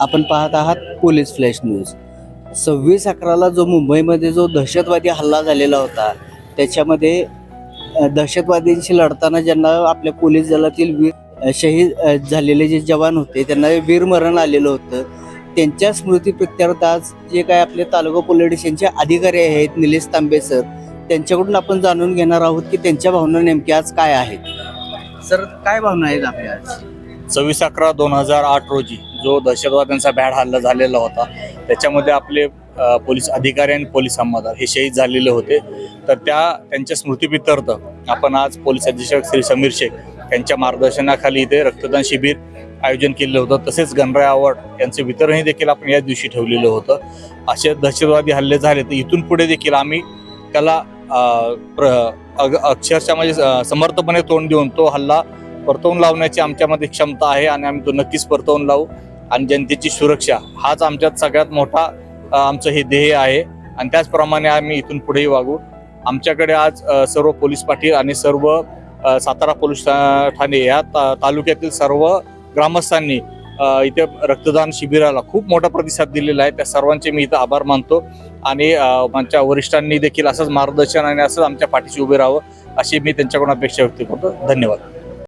आपण पाहत आहात पोलीस फ्लॅश न्यूज. सव्वीस अकराला जो मुंबईमध्ये जो दहशतवादी हल्ला झालेला होता त्याच्यामध्ये दहशतवादींशी लढताना ज्यांना आपल्या पोलीस दलातील वीर शहीद झालेले जे जवान होते त्यांना वीरमरण आलेलं होतं. त्यांच्या स्मृतीप्रित्यर्थ आज जे काय आपले तालुका पोलीस स्टेशनचे अधिकारी आहेत निलेश तांबे सर त्यांच्याकडून आपण जाणून घेणार आहोत की त्यांच्या भावना नेमक्या आज काय आहेत. सर काय भावना आहेत आपल्या आज? सव्वीस अकरा दोन हजार आठ रोजी जो दहशतवाद्यांचा भ्याड हल्ला झालेला होता त्याच्यामध्ये आपले पोलीस अधिकारी आणि पोलीस अंमलदार हे शहीद झालेले होते. तर त्या त्यांच्या स्मृतीप्रित्यर्थ आपण आज पोलीस अधीक्षक श्री समीर शेख यांच्या मार्गदर्शनाखाली इथे रक्तदान शिबिर आयोजन केलेलं होतं. तसेच गणराय अवॉर्ड यांचे वितरणही देखील आपण या दिवशी ठेवलेलं होतं. असे दहशतवादी हल्ले झाले तर इथून पुढे देखील आम्ही त्याला प्र अग- अक्षरशः म्हणजे समर्थपणे तोंड देऊन तो हल्ला परतवून लावण्याची आमच्यामध्ये क्षमता आहे आणि आम्ही तो नक्कीच परतवून लावू. आणि जनतेची सुरक्षा हाच आमच्यात सगळ्यात मोठा आमचं हे ध्येय आहे. आणि त्याचप्रमाणे आम्ही इथून पुढेही वागू. आमच्याकडे आज सर्व पोलीस पाटील आणि सर्व सातारा पोलीस ठा- ठाणे या ता- तालुक्यातील सर्व ग्रामस्थांनी इथे रक्तदान शिबिराला खूप मोठा प्रतिसाद दिलेला आहे. त्या सर्वांचे मी इथं आभार मानतो. आणि आमच्या वरिष्ठांनी देखील असंच मार्गदर्शन आणि असंच आमच्या पाठीशी उभे राहावं अशी मी त्यांच्याकडून अपेक्षा व्यक्त करतो. धन्यवाद.